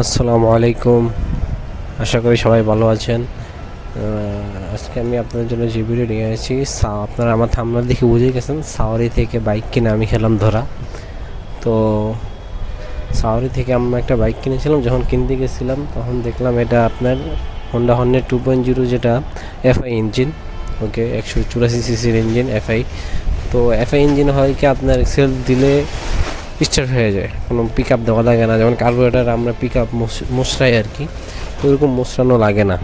আসসালামু আলাইকুম। আশা করি সবাই ভালো আছেন। আজকে আমি আপনাদের জন্য যে ভিডিও নিয়ে এসেছি আপনারা আমার থামলা দেখে বুঝে গেছেন সাওয়ারি থেকে বাইক কিনে আমি খেলাম ধরা। তো সাওয়ারি থেকে আমরা একটা বাইক কিনেছিলাম, যখন কিনতে গেছিলাম, তখন দেখলাম এটা আপনার হন্ডা হর্নের টু পয়েন্ট জিরো যেটা এফআই ইঞ্জিন ওকে একশো চুরাশি সিসির ইঞ্জিন এফআই তো এফআই ইঞ্জিন হয় কি আপনার সেল দিলে স্টার্ট হয়ে যায়। কোনো পিক আপ দেওয়া লাগে না, যেমন কার্বোরেটার আমরা পিক আপ মশরাই আর কি, তো ওরকম মশরানো লাগে না।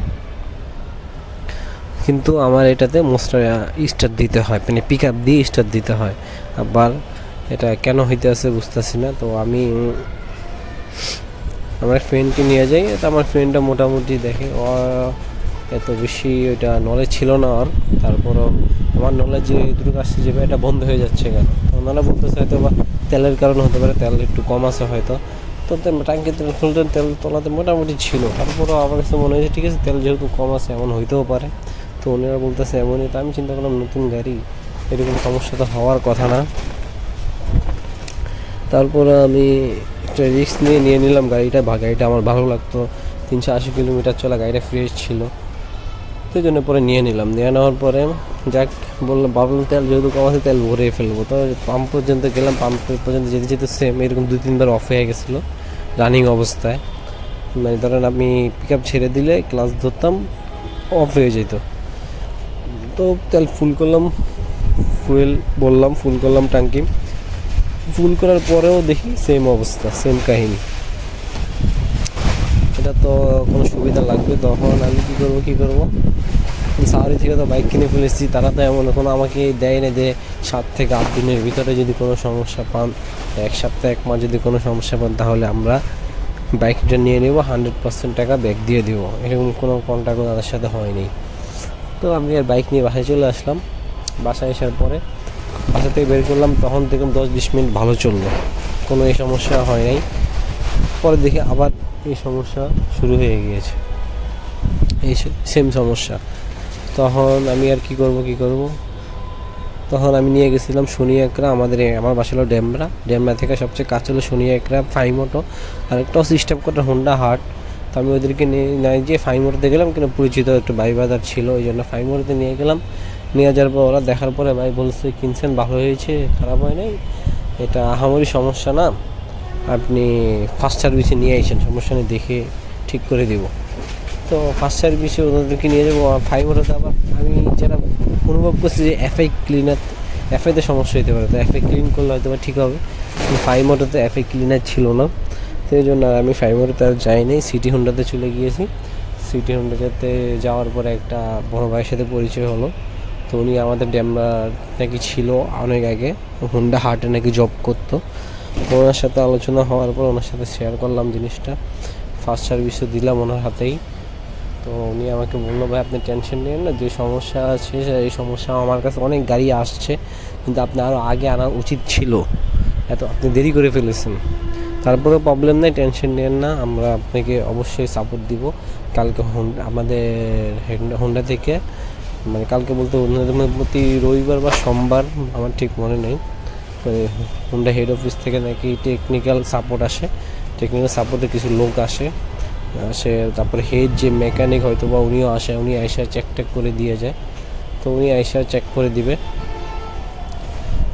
কিন্তু আমার এটাতে মশরা স্টার্ট দিতে হয় মানে পিক আপ দিয়ে স্টার্ট দিতে হয়। আবার এটা কেন হইতে আছে বুঝতেছি না, তো আমি আমার ফ্রেন্ডকে নিয়ে যাই, তো আমার ফ্রেন্ডটা মোটামুটি দেখে ও এত বেশি ওইটা নলেজ ছিল না ওর। তারপরও আমার নলেজ যে দ্রুত আসছে যে এটা বন্ধ হয়ে যাচ্ছে কেন? ওনারা বলতেছে হয়তো বা তেলের কারণে হতে পারে, তেল একটু কম আছে হয়তো। তো ট্যাঙ্কি তেল খুলতে তেল তোলাতে মোটামুটি ছিল। তারপরও আমার কাছে মনে হয়েছে, ঠিক আছে, তেল যেহেতু কম আছে, এমন হইতেও পারে। তো ওনারা বলতেছে, এমনই। তো আমি চিন্তা করলাম, নতুন গাড়ি, এরকম সমস্যা তো হওয়ার কথা না। তারপরে আমি একটা রিস্ক নিয়ে নিয়ে নিলাম গাড়িটা গাড়িটা আমার ভালো লাগতো। তিনশো আশি কিলোমিটার চলা, গাড়িটা ফ্রেশ ছিল। সেই জন্য পরে নিয়ে নিলাম। নিয়ে নেওয়ার পরে যাক বললাম ভাবলাম তেল, যেহেতু কম আছে তেল ভরে ফেলব, তো পাম্প পর্যন্ত গেলাম পাম্প পর্যন্ত যেতে যেতে সেম এরকম দুই, তিনবার অফ হয়ে গেছিল রানিং অবস্থায়। মানে ধরেন আমি পিক আপ ছেড়ে দিলে ক্লাস ধরতাম অফ হয়ে যেত। তো তেল ফুল করলাম ফুয়েল বললাম ফুল করলাম টাঙ্কি ফুল করার পরেও দেখি সেম অবস্থা সেম কাহিনী। এটা তো কোনো সুবিধা লাগবে, তখন আমি কী করব কী করব? সাউরি থেকে তো বাইক কিনে ফেলেছি তারা তো এমন কোনো আমাকে দেয় না যে সাত থেকে আট দিনের ভিতরে যদি কোনো সমস্যা পান, এক সপ্তাহ এক মাস যদি কোনো সমস্যা পান, তাহলে আমরা বাইকটা নিয়ে নেব হান্ড্রেড পার্সেন্ট টাকা ব্যাক দিয়ে দেবো। এরকম কোনো কন্ট্যাক্ট তাদের সাথে হয়নি। তো আমি আর বাইক নিয়ে বাসায় চলে আসলাম। বাসায় আসার পরে বাসা থেকে বের করলাম, তখন দেখলাম দশ বিশ মিনিট ভালো চলল। কোনো এই সমস্যা হয় নাই। পরে দেখি আবার এই সমস্যা শুরু হয়ে গিয়েছে। এই সেম সমস্যা। তখন আমি আর কি করব কি করব? তখন আমি নিয়ে গেছিলাম শনি একরা, আমাদের আমার বাসা হলো ডেমরা। ডেমরা থেকে সবচেয়ে কাছে হলো শনি একরা ফাইমোটো আর একটা সিস্টেম করে হোন্ডা হাট তো আমি ওদেরকে নিয়ে নাই যে ফাইমোটোতে গেলাম, কিন্তু পরিচিত একটু ভাই বাজার ছিল, ওই জন্য ফাইমোটোতে নিয়ে গেলাম। নিয়ে যাওয়ার পর ওরা দেখার পরে ভাই বলছে, কিনছেন, ভালো হয়েছে, খারাপ হয় নাই? এটা আহামরি সমস্যা না। আপনি ফার্স্ট সার্ভিসে নিয়ে আসেন সমস্যা নেই, দেখে ঠিক করে দেব। তো ফার্স্ট সার্ভিসে ওদেরকে নিয়ে যাব ফাইভ ওটাতে আবার আমি যারা অনুভব করছি যে এফআই ক্লিনার এফআইতে সমস্যা হতে পারে। তো এফআই ক্লিন করলে হয়তো ঠিক হবে। ফাইভ মোটোতে এফআই ক্লিনার ছিল না। এই জন্য আর আমি ফাইভ মোটোতে আর যাইনি সিটি হোন্ডাতে চলে গিয়েছি। সিটি হোন্ডাতে যাওয়ার পরে একটা বড় ভাইয়ের সাথে পরিচয় হলো। তো উনি আমাদের ড্যামরার নাকি ছিল অনেক আগে। হোন্ডা হার্টে নাকি জব করতো। ওনার সাথে আলোচনা হওয়ার পর ওনার সাথে শেয়ার করলাম জিনিসটা। ফার্স্ট সার্ভিসও দিলাম ওনার হাতেই। তো উনি আমাকে বলল, ভাই, আপনি টেনশন নেন না, যে সমস্যা আছে, এই সমস্যা আমার কাছে অনেক গাড়ি আসছে, কিন্তু আপনি আরও আগে আনা উচিত ছিল। এত, আপনি দেরি করে ফেলেছেন। তারপরে প্রবলেম নেই টেনশন নেন না, আমরা আপনাকে অবশ্যই সাপোর্ট দিব। কালকে আমাদের হেন্ডা- থেকে মানে কালকে বলতে প্রতি রবিবার বা সোমবার, আমার ঠিক মনে নেই। হোন্ডা হেড অফিস থেকে নাকি টেকনিক্যাল সাপোর্ট আসে। টেকনিক্যাল সাপোর্টে কিছু লোক আসে। আসে তারপরে হেড যে মেকানিক হয়তো বা উনিও আসে, উনি আইসা চেক টেক করে দিয়ে যায়। তো উনি আইসা চেক করে দিবে।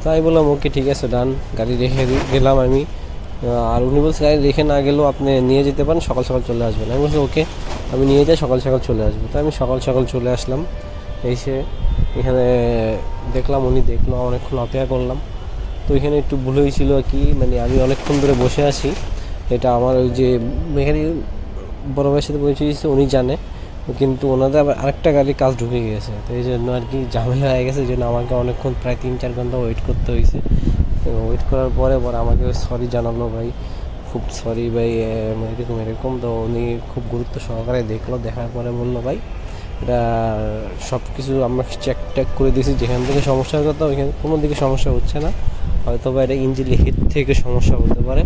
তাই বললাম, ওকে, ঠিক আছে ডান গাড়ি রেখে গেলাম আমি। আর উনি বলছে, গাড়ি রেখে না গেলেও আপনি নিয়ে যেতে পারেন, সকাল সকাল চলে আসবেন। আমি বলছি, ওকে, আমি নিয়ে যাই, সকাল সকাল চলে আসব। তো আমি সকাল সকাল চলে আসলাম। এসে এখানে দেখলাম, উনি দেখল অনেকক্ষণ অপেক্ষা করলাম। তো এখানে একটু ভুল হয়েছিল কি মানে আমি অনেকক্ষণ ধরে বসে আছি। এটা আমার ওই যে এখানে বড় ভাইয়ের সাথে পরিচয় হয়েছে উনি জানে। কিন্তু ওনাদের আবার আরেকটা গাড়ির কাজ ঢুকে গিয়েছে তো এই জন্য আর কি ঝামেলা হয়ে গেছে, এই জন্য আমাকে অনেকক্ষণ প্রায় তিন চার ঘণ্টা ওয়েট করতে হয়েছে। ওয়েট করার পরে পরে আমাকে সরি জানালো, ভাই, খুব সরি ভাই এরকম এরকম। তো উনি খুব গুরুত্ব সহকারে দেখল, দেখার পরে বলল, ভাই, এটা সব কিছু আমরা চেক ট্যাক করে দিয়েছি, যেখান থেকে সমস্যার কথা ওইখানে, কোনো দিকে সমস্যা হচ্ছে না। হয়তো বা এটা ইঞ্জিন হেড থেকে সমস্যা হতে পারে।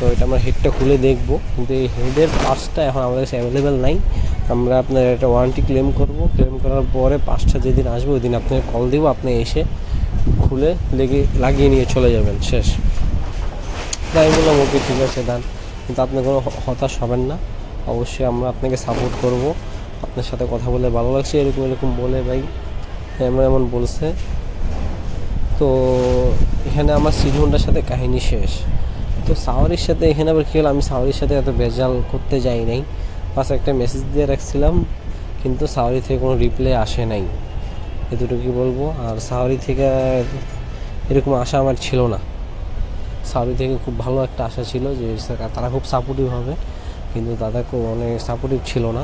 তো এটা আমরা হেডটা খুলে দেখব। কিন্তু এই হেডের পার্টসটা এখন আমাদের কাছে অ্যাভেলেবেল নাই। আমরা আপনার একটা ওয়ারেন্টি ক্লেম করব। ক্লেম করার পরে পাঁচটা যেদিন আসবে ওই দিন আপনাকে কল দিব। আপনি এসে খুলে লেগে, লাগিয়ে নিয়ে চলে যাবেন। শেষ। তাই বললাম, ওকে ঠিক আছে দান কিন্তু আপনি কোনো হতাশ হবেন না। অবশ্যই আমরা আপনাকে সাপোর্ট করব। আপনার সাথে কথা বলে ভালো লাগছে, এরকম এরকম বলে ভাই। এমন এমন বলছে। তো এখানে আমার সিডি সাথে কাহিনী শেষ। তো সাওয়ারির সাথে এখানে আবার হলো? আমি সাওয়ারির সাথে এত ভেজাল করতে যাই নাই। পাশে একটা মেসেজ দিয়ে রাখছিলাম, কিন্তু সাওয়ারি থেকে কোনো রিপ্লাই আসে নাই। এতটুকুই বলব। আর সাওয়ারি থেকে এরকম আশা আমার ছিল না। সাউদি থেকে খুব ভালো একটা আশা ছিল যে তারা খুব সাপোর্টিভ হবে। কিন্তু দাদা খুব অনেক সাপোর্টিভ ছিল না।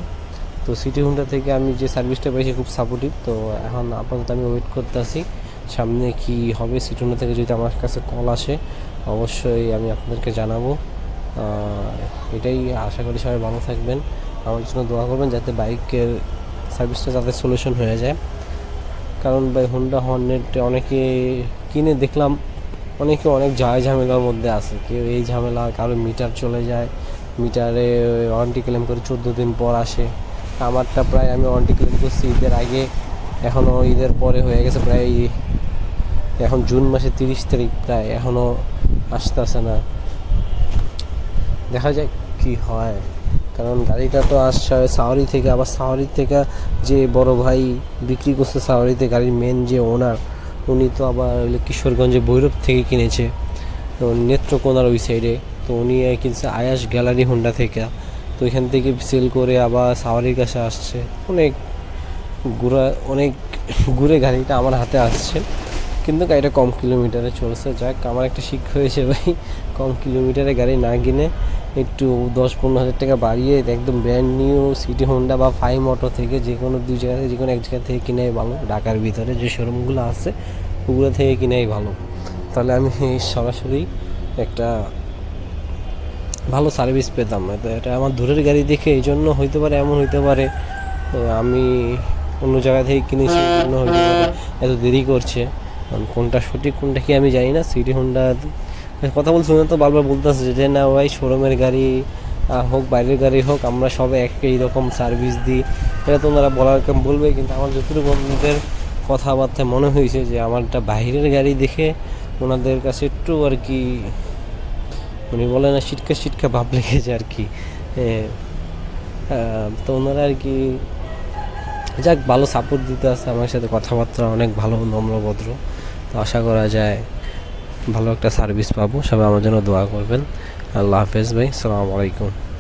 তো সিটি হুন্ডা থেকে আমি যে সার্ভিসটা পেয়েছি খুব সাপোর্টিভ তো এখন আপাতত আমি ওয়েট করতে আসি সামনে কি হবে সিটি হুন্ডা থেকে যদি আমার কাছে কল আসে, অবশ্যই আমি আপনাদেরকে জানাব। এটাই আশা করি সবাই ভালো থাকবেন। আমার জন্য দোয়া করবেন যাতে বাইকের সার্ভিসটা যাতে সলিউশন হয়ে যায়। কারণ ভাই হোন্ডা হর্নেট অনেকে কিনে দেখলাম, অনেকে অনেক যায় ঝামেলার মধ্যে আছে। কেউ এই ঝামেলা, কারও মিটার চলে যায় মিটারে ওয়ারেন্টি ক্লেম করে চোদ্দ দিন পর আসে। আমারটা প্রায় আমি ওয়ারেন্টি ক্লেম করছি ঈদের আগে এখনও ঈদের পরে হয়ে গেছে প্রায় এখন জুন মাসে তিরিশ তারিখ প্রায় এখনও আসতেছে না। দেখা যাক কি হয়। কারণ গাড়িটা তো আসছে সাওয়ারি থেকে, আবার সাওয়ারি থেকে যে বড় ভাই বিক্রি করছে সাওয়ারিতে গাড়ির মেন যে ওনার উনি তো আবার কিশোরগঞ্জে ভৈরব থেকে কিনেছে। তো নেত্রকোনার ওই সাইডে তো উনি কিনছে আয়াস গ্যালারি হোন্ডা থেকে। তো এখান থেকে সেল করে আবার সাওয়ারির কাছে আসছে। অনেক ঘুরা অনেক ঘুরে গাড়িটা আমার হাতে আসছে। কিন্তু গাড়িটা কম কিলোমিটারে চলছে। যাক, আমার একটা শিক্ষা হয়েছে ভাই, কম কিলোমিটারে গাড়ি না কিনে একটু দশ পনেরো হাজার টাকা বাড়িয়ে একদম ব্র্যান্ড নিউ সিটি হোন্ডা বা ফাইভ অটো থেকে যে কোনো দুই জায়গা থেকে, যে কোনো এক জায়গা থেকে কিনাই ভালো। ঢাকার ভিতরে যে শোরুমগুলো আছে, ওগুলো থেকে কিনাই ভালো। তাহলে আমি সরাসরি একটা ভালো সার্ভিস পেতাম। এটা আমার দূরের গাড়ি দেখে এই জন্য হইতে পারে, এমন হইতে পারে আমি অন্য জায়গা থেকে কিনেছি এই জন্য হইতে পারে এত দেরি করছে। কারণ কোনটা সঠিক কোনটা কি আমি জানি না। সিটি হোন্ডা কথা বলছি তো বারবার বলতেছে যে না ভাই শোরুমের গাড়ি হোক বাইরের গাড়ি হোক আমরা সবাই একই রকম সার্ভিস দিই। এটা তো ওনারা বলার রকম বলবে কিন্তু আমার যতটুকু বন্ধুদের কথাবার্তায় মনে হয়েছে যে আমারটা বাইরের গাড়ি দেখে ওনাদের কাছে একটু আর কি উনি বলে না সিটকা সিটকা ভাব লেগেছে আর কি। তো ওনারা আর কি যাক, ভালো সাপোর্ট দিতে আছে আমার সাথে, কথাবার্তা অনেক ভালো নম্রভদ্র তো আশা করা যায় ভালো একটা সার্ভিস পাবো। সবাই আমার জন্য দোয়া করবেন। আল্লাহ হাফেজ ভাই, সালামু আলাইকুম।